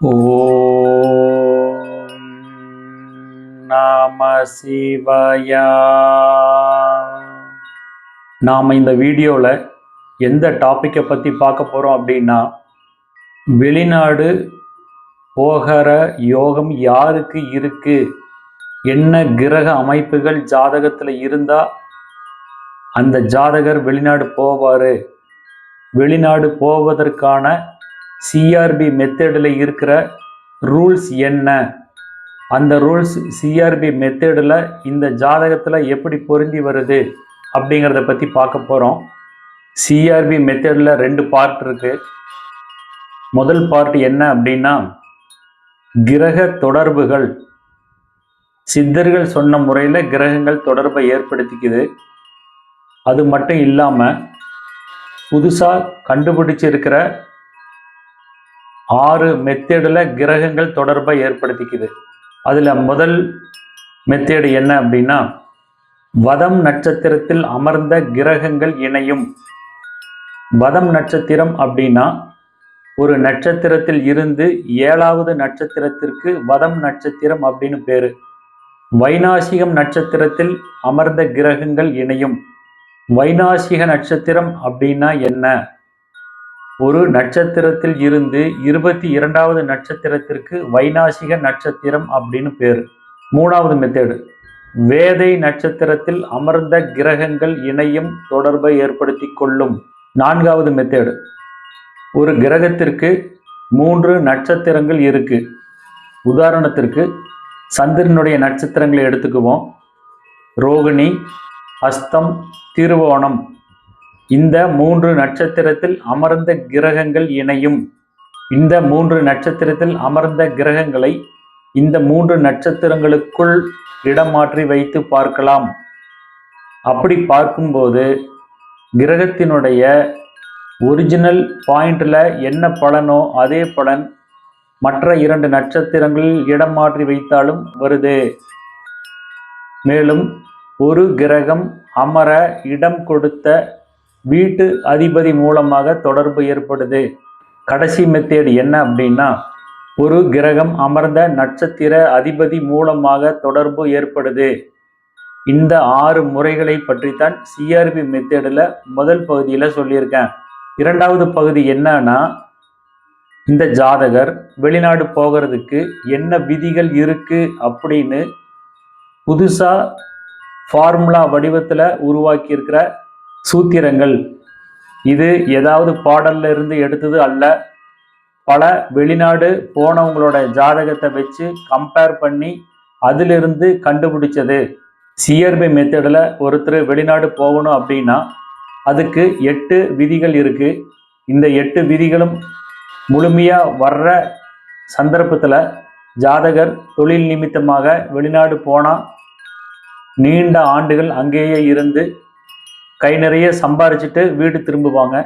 ஓம் நம சிவயா நாம் இந்த வீடியோவில் எந்த டாப்பிக்கை பற்றி பார்க்க போகிறோம் அப்படின்னா வெளிநாடு போகிற யோகம் யாருக்கு இருக்கு? என்ன கிரக அமைப்புகள் ஜாதகத்தில் இருந்தால் அந்த ஜாதகர் வெளிநாடு போவார். வெளிநாடு போவதற்கான சிஆர்பி மெத்தடில் இருக்கிற ரூல்ஸ் என்ன? அந்த ரூல்ஸ் சிஆர்பி மெத்தடில் இந்த ஜாதகத்தில் எப்படி பொருந்தி வருது அப்படிங்கிறத பற்றி பார்க்க போகிறோம் சிஆர்பி மெத்தடில் ரெண்டு பார்ட் இருக்குது முதல் பார்ட் என்ன அப்படின்னா கிரக தொடர்புகள். சித்தர்கள் சொன்ன முறையில் கிரகங்கள் தொடர்பை ஏற்படுத்திக்குது. அது மட்டும் இல்லாமல் புதுசாக கண்டுபிடிச்சிருக்கிற ஆறு மெத்தேடில் கிரகங்கள் தொடர்பை ஏற்படுத்திக்குது. அதில் முதல் மெத்தேடு என்ன அப்படின்னா வதம் நட்சத்திரத்தில் அமர்ந்த கிரகங்கள் இணையும். வதம் நட்சத்திரம் அப்படின்னா ஒரு நட்சத்திரத்தில் இருந்து ஏழாவது நட்சத்திரத்திற்கு வதம் நட்சத்திரம் அப்படின்னு பேர். வைநாசிகம் நட்சத்திரத்தில் அமர்ந்த கிரகங்கள் இணையும். வைநாசிக நட்சத்திரம் அப்படின்னா என்ன? ஒரு நட்சத்திரத்தில் இருந்து இருபத்தி இரண்டாவது நட்சத்திரத்திற்கு வைநாசிக நட்சத்திரம் அப்படின்னு பேர். மூணாவது மெத்தேடு வேதை நட்சத்திரத்தில் அமர்ந்த கிரகங்கள் இணையும் தொடர்பை ஏற்படுத்தி கொள்ளும். நான்காவது மெத்தேடு ஒரு கிரகத்திற்கு மூன்று நட்சத்திரங்கள் இருக்கு. உதாரணத்திற்கு சந்திரனுடைய நட்சத்திரங்களை எடுத்துக்குவோம். ரோகிணி அஸ்தம் திருவோணம். இந்த மூன்று நட்சத்திரத்தில் அமர்ந்த கிரகங்கள் இணையும். இந்த மூன்று நட்சத்திரத்தில் அமர்ந்த கிரகங்களை இந்த மூன்று நட்சத்திரங்களுக்குள் இடம் மாற்றி வைத்து பார்க்கலாம். அப்படி பார்க்கும்போது கிரகத்தினுடைய ஒரிஜினல் பாயிண்டில் என்ன பலனோ அதே பலன் மற்ற இரண்டு நட்சத்திரங்களில் இடம் மாற்றி வைத்தாலும் வருது. மேலும் ஒரு கிரகம் அமர இடம் கொடுத்த வீட்டு அதிபதி மூலமாக தொடர்பு ஏற்படுது. கடைசி மெத்தேடு என்ன அப்படின்னா ஒரு கிரகம் அமர்ந்த நட்சத்திர அதிபதி மூலமாக தொடர்பு ஏற்படுது. இந்த ஆறு முறைகளை பற்றித்தான் சிஆர்பி மெத்தேடில் முதல் பகுதியில் சொல்லியிருக்கேன். இரண்டாவது பகுதி என்னன்னா இந்த ஜாதகர் வெளிநாடு போகிறதுக்கு என்ன விதிகள் இருக்குது அப்படின்னு புதுசாக ஃபார்முலா வடிவத்தில் உருவாக்கியிருக்கிற சூத்திரங்கள். இது ஏதாவது பாடல்ல இருந்து எடுத்தது அல்ல. பல வெளிநாடு போனவங்களோட ஜாதகத்தை வச்சு கம்பேர் பண்ணி அதிலிருந்து கண்டுபிடிச்சது. சிஆர்பி மெத்தடில் ஒருத்தர் வெளிநாடு போகணும் அப்படின்னா அதுக்கு எட்டு விதிகள் இருக்குது இந்த எட்டு விதிகளும் முழுமையாக வர்ற சந்தர்ப்பத்தில் ஜாதகர் தொழில் நிமித்தமாக வெளிநாடு போனால் நீண்ட ஆண்டுகள் அங்கேயே இருந்து கை நிறைய சம்பாரிச்சிட்டு வீடு திரும்புவாங்க.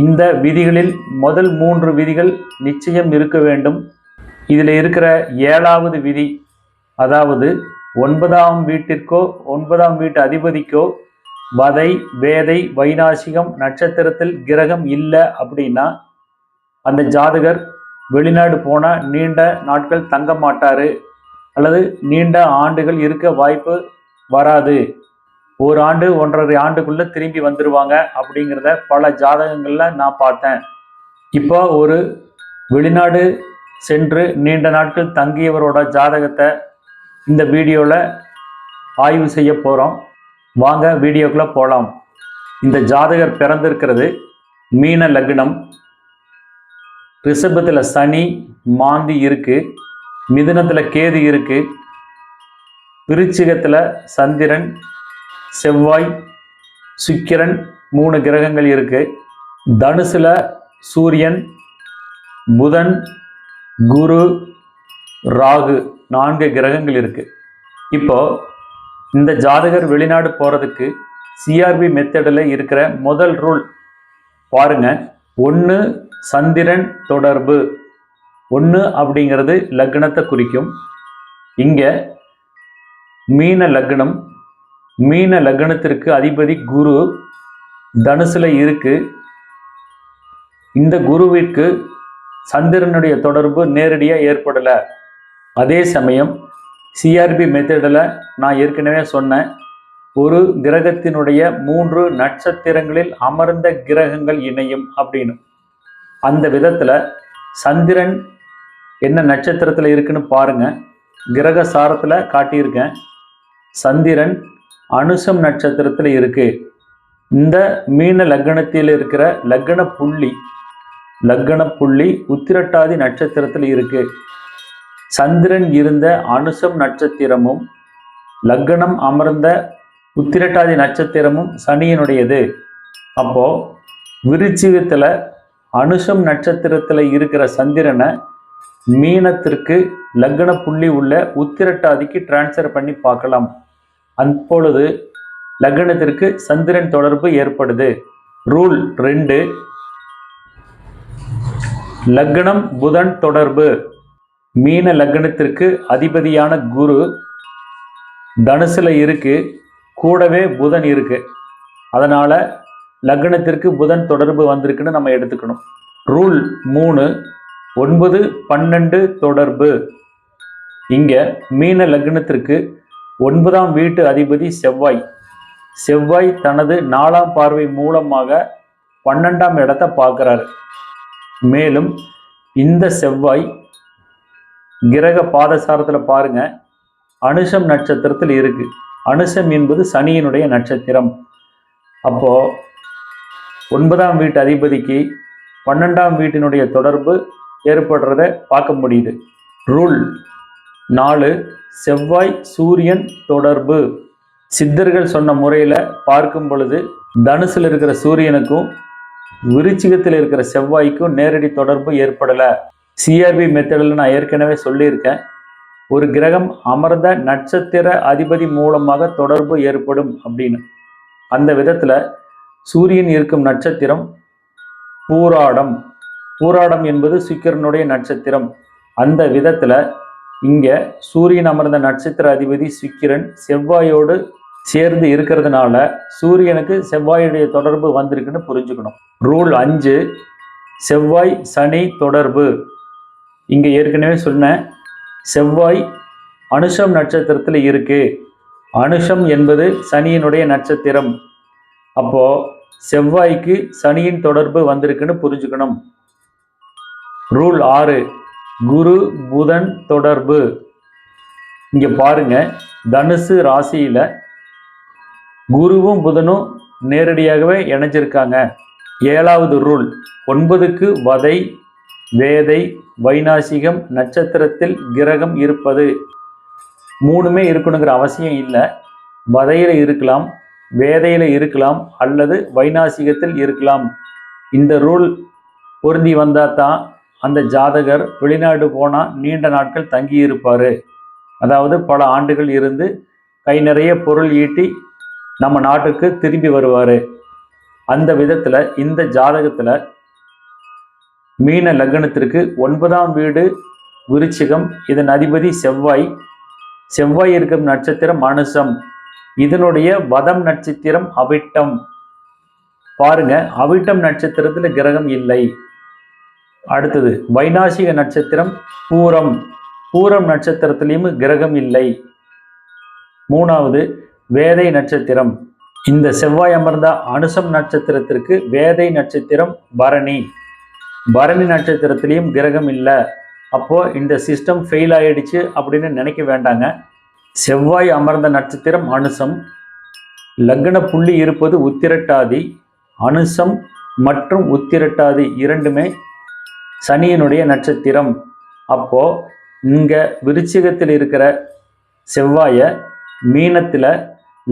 இந்த விதிகளில் முதல் மூன்று விதிகள் நிச்சயம் இருக்க வேண்டும். இதில் இருக்கிற ஏழாவது விதி அதாவது ஒன்பதாம் வீட்டிற்கோ ஒன்பதாம் வீட்டு அதிபதிக்கோ வதை வேதை வைநாசிகம் நட்சத்திரத்தில் கிரகம் இல்லை அப்படின்னா அந்த ஜாதகர் வெளிநாடு போனால் நீண்ட நாட்கள் தங்க மாட்டார். அல்லது நீண்ட ஆண்டுகள் இருக்க வாய்ப்பு வராது. ஒரு ஆண்டு ஒன்றரை ஆண்டுக்குள்ள திரும்பி வந்துடுவாங்க அப்படிங்கிறத பல ஜாதகங்களில் நான் பார்த்தேன். இப்போ ஒரு வெளிநாடு சென்று நீண்ட நாட்கள் தங்கியவரோட ஜாதகத்தை இந்த வீடியோவில் ஆய்வு செய்ய போகிறோம் வாங்க வீடியோக்குள்ளே போகலாம் இந்த ஜாதகர் பிறந்திருக்கிறது மீன லக்னம். ரிஷபத்தில் சனி மாந்தி இருக்குது மிதுனத்தில் கேது இருக்குது விருச்சிகத்தில் சந்திரன் செவ்வாய் சுக்கிரன் மூணு கிரகங்கள் இருக்குது தனுசில் சூரியன் புதன் குரு ராகு நான்கு கிரகங்கள் இருக்குது இப்போது இந்த ஜாதகர் வெளிநாடு போகிறதுக்கு சிஆர்பி மெத்தடில் இருக்கிற முதல் ரூல் பாருங்க. ஒன்று சந்திரன் தொடர்பு. ஒன்று அப்படிங்கிறது லக்னத்தை குறிக்கும். இங்கே மீன லக்னம் மீன லக்னத்திற்கு அதிபதி குரு தனுசில் இருக்கு. இந்த குருவிற்கு சந்திரனுடைய தொடர்பு நேரடியாக ஏற்படலை. அதே சமயம் சிஆர்பி மெத்தடில் நான் ஏற்கனவே சொன்னேன். ஒரு கிரகத்தினுடைய மூன்று நட்சத்திரங்களில் அமர்ந்த கிரகங்கள் இணையும் அப்படின்னு. அந்த விதத்தில் சந்திரன் என்ன நட்சத்திரத்தில் இருக்குன்னு பாருங்கள் கிரக சாரத்தில் காட்டியிருக்கேன். சந்திரன் அனுசம் நட்சத்திரத்தில் இருக்கு. இந்த மீன லக்னத்தில் இருக்கிற லக்ன புள்ளி லக்ன புள்ளி உத்திரட்டாதி நட்சத்திரத்தில் இருக்கு. சந்திரன் இருந்த அனுசம் நட்சத்திரமும் லக்னம் அமர்ந்த உத்திரட்டாதி நட்சத்திரமும் சனியினுடையது. அப்போ விருச்சிகத்தில் அனுஷம் நட்சத்திரத்தில் இருக்கிற சந்திரனை மீனத்திற்கு லக்ன புள்ளி உள்ள உத்திரட்டாதிக்கு டிரான்ஸ்ஃபர் பண்ணி பார்க்கலாம். அப்பொழுது லக்னத்திற்கு சந்திரன் தொடர்பு ஏற்படுது. ரூல் ரெண்டு. லக்னம் புதன் தொடர்பு. மீன லக்னத்திற்கு அதிபதியான குரு தனுசுல இருக்கு. கூடவே புதன் இருக்கு. அதனால லக்னத்திற்கு புதன் தொடர்பு வந்திருக்குன்னு நம்ம எடுத்துக்கணும். ரூல் மூணு. ஒன்பது பன்னெண்டு தொடர்பு. இங்கே மீன லக்னத்திற்கு ஒன்பதாம் வீட்டு அதிபதி செவ்வாய். செவ்வாய் தனது நாலாம் பார்வை மூலமாக பன்னெண்டாம் இடத்தை பார்க்குறாரு. மேலும் இந்த செவ்வாய் கிரக பாதசாரத்தில் பாருங்க அனுஷம் நட்சத்திரத்தில் இருக்கு. அனுஷம் என்பது சனியினுடைய நட்சத்திரம். அப்போ ஒன்பதாம் வீட்டு அதிபதிக்கு பன்னெண்டாம் வீட்டினுடைய தொடர்பு ஏற்படுறத பார்க்க முடியுது. ரூல் நாலு செவ்வாய் சூரியன் தொடர்பு. சித்தர்கள் சொன்ன முறையில் பார்க்கும் பொழுது தனுசில் இருக்கிற சூரியனுக்கும் விருச்சிகத்தில் இருக்கிற செவ்வாய்க்கும் நேரடி தொடர்பு ஏற்படலை. சிஆர்பி மெத்தடில் நான் ஏற்கனவே சொல்லியிருக்கேன். ஒரு கிரகம் அமர்ந்த நட்சத்திர அதிபதி மூலமாக தொடர்பு ஏற்படும் அப்படின்னு. அந்த விதத்தில் சூரியன் இருக்கும் நட்சத்திரம் பூராடம். பூராடம் என்பது சுக்கிரனுடைய நட்சத்திரம். அந்த விதத்தில் இங்கே சூரியன் அமர்ந்த நட்சத்திர அதிபதி சுக்கிரன் செவ்வாயோடு சேர்ந்து இருக்கிறதுனால சூரியனுக்கு செவ்வாயுடைய தொடர்பு வந்திருக்குன்னு புரிஞ்சுக்கணும். ரூல் அஞ்சு செவ்வாய் சனி தொடர்பு. இங்கே ஏற்கனவே சொன்னேன் செவ்வாய் அனுஷம் நட்சத்திரத்தில் இருக்கு. அனுஷம் என்பது சனியினுடைய நட்சத்திரம். அப்போ செவ்வாய்க்கு சனியின் தொடர்பு வந்திருக்குன்னு புரிஞ்சுக்கணும். ரூல் ஆறு குரு புதன் தொடர்பு. இங்கே பாருங்க தனுசு ராசியில் குருவும் புதனும் நேரடியாகவே இணைஞ்சிருக்காங்க. ஏழாவது ரூல் ஒன்பதுக்கு வதை வேதை வைநாசிகம் நட்சத்திரத்தில் கிரகம் இருப்பது. மூணுமே இருக்கணுங்கிற அவசியம் இல்லை. வதையில் இருக்கலாம் வேதையில் இருக்கலாம் அல்லது வைநாசிகத்தில் இருக்கலாம். இந்த ரூல் பொருந்தி வந்தால் தான் அந்த ஜாதகர் வெளிநாடு போனால் நீண்ட நாட்கள் தங்கி இருப்பார் அதாவது பல ஆண்டுகள் இருந்து கை நிறைய பொருள் ஈட்டி நம்ம நாட்டுக்கு திரும்பி வருவார். அந்த விதத்தில் இந்த ஜாதகத்தில் மீன லக்னத்திற்கு ஒன்பதாம் வீடு விருச்சிகம் இதன் அதிபதி செவ்வாய். செவ்வாய் இருக்கும் நட்சத்திரம் மனுஷம். இதனுடைய வதம் நட்சத்திரம் அவிட்டம். பாருங்க அவிட்டம் நட்சத்திரத்தில் கிரகம் இல்லை. அடுத்தது வைநாசிக நட்சத்திரம் பூரம். பூரம் நட்சத்திரத்திலையும் கிரகம் இல்லை. மூணாவது வேதை நட்சத்திரம். இந்த செவ்வாய் அமர்ந்த அனுசம் நட்சத்திரத்திற்கு வேதை நட்சத்திரம் பரணி. பரணி நட்சத்திரத்திலையும் கிரகம் இல்லை. அப்போ இந்த சிஸ்டம் ஃபெயில் ஆயிடுச்சு அப்படின்னு நினைக்க வேண்டாங்க. செவ்வாய் அமர்ந்த நட்சத்திரம் அனுசம். லக்ன புள்ளி இருப்பது உத்திரட்டாதி. அனுசம் மற்றும் உத்திரட்டாதி இரண்டுமே சனியினுடைய நட்சத்திரம். அப்போ இங்க விருச்சிகத்தில் இருக்கிற செவ்வாயை மீனத்தில்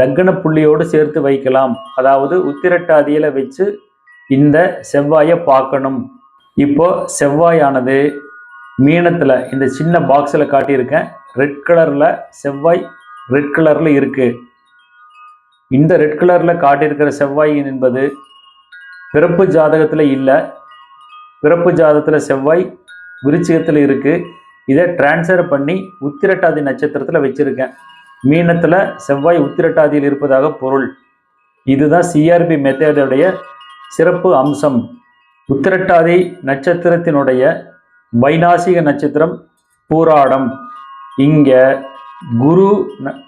லக்ன புள்ளியோடு சேர்த்து வைக்கலாம். அதாவது உத்திரட்டாதியில வச்சு இந்த செவ்வாயை பார்க்கணும். இப்போ செவ்வாயானது மீனத்தில் இந்த சின்ன பாக்ஸில் காட்டியிருக்கேன். ரெட் கலரில் செவ்வாய் ரெட் கலரில் இருக்கு. இந்த ரெட் கலரில் காட்டியிருக்கிற செவ்வாய் என்பது பிறப்பு ஜாதகத்தில் இல்லை. பிறப்பு ஜாதத்தில் செவ்வாய் விருச்சிகத்தில் இருக்குது இதை டிரான்ஸ்ஃபர் பண்ணி உத்திரட்டாதி நட்சத்திரத்தில் வச்சுருக்கேன். மீனத்தில் செவ்வாய் உத்திரட்டாதியில் இருப்பதாக பொருள். இதுதான் சிஆர்பி மெத்தேடுடைய சிறப்பு அம்சம். உத்திரட்டாதி நட்சத்திரத்தினுடைய வைநாசிக நட்சத்திரம் பூராடம். இங்கே குரு ந-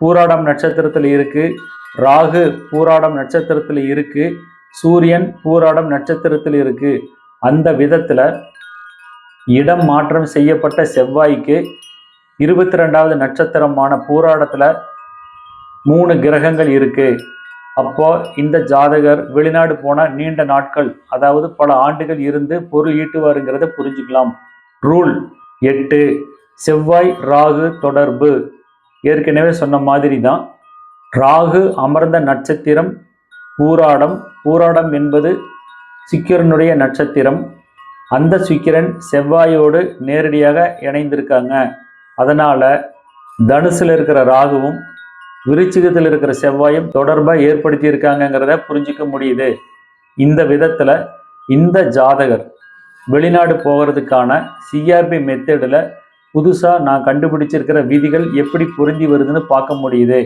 பூராடம் நட்சத்திரத்தில் இருக்குது ராகு பூராடம் நட்சத்திரத்தில் இருக்குது சூரியன் பூராடம் நட்சத்திரத்தில் இருக்குது அந்த விதத்தில் இடம் மாற்றம் செய்யப்பட்ட செவ்வாய்க்கு இருபத்தி ரெண்டாவது நட்சத்திரமான பூராடத்தில் மூணு கிரகங்கள் இருக்குது அப்போ இந்த ஜாதகர் வெளிநாடு போனால் நீண்ட நாட்கள் அதாவது பல ஆண்டுகள் இருந்து பொருள் ஈட்டுவாருங்கிறத புரிஞ்சுக்கலாம். ரூல் எட்டு செவ்வாய் ராகு தொடர்பு. ஏற்கனவே சொன்ன மாதிரி தான் ராகு அமர்ந்த நட்சத்திரம் பூராடம். பூராடம் என்பது சுக்கிரனுடைய நட்சத்திரம். அந்த சுக்கிரன் செவ்வாயோடு நேரடியாக இணைந்திருக்காங்க. அதனால் தனுசில் இருக்கிற ராகுவும் விருச்சிகத்தில் இருக்கிற செவ்வாயும் தொடர்பை ஏற்படுத்தி இருக்காங்கங்கிறத புரிஞ்சிக்க முடியுது. இந்த விதத்தில் இந்த ஜாதகர் வெளிநாடு போகிறதுக்கான சிஆர்பி மெத்தடில் புதுசாக நான் கண்டுபிடிச்சிருக்கிற விதிகள் எப்படி புரிஞ்சி வருதுன்னு பார்க்க முடியுது.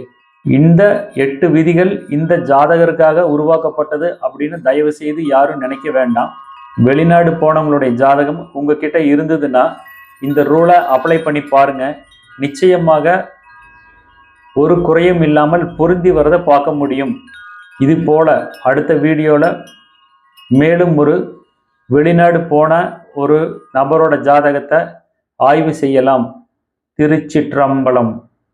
இந்த எட்டு விதிகள் இந்த ஜாதகருக்காக உருவாக்கப்பட்டது அப்படின்னு தயவு செய்து யாரும் நினைக்க வேண்டாம். வெளிநாடு போனவங்களுடைய ஜாதகம் உங்ககிட்ட இருந்ததுன்னா இந்த ரூலை அப்ளை பண்ணி பாருங்க. நிச்சயமாக ஒரு குறையும் இல்லாமல் பொருந்தி வரதை பார்க்க முடியும். இது போல அடுத்த வீடியோவில் மேலும் ஒரு வெளிநாடு போன ஒரு நபரோட ஜாதகத்தை ஆய்வு செய்யலாம். திருச்சிற்றம்பலம்.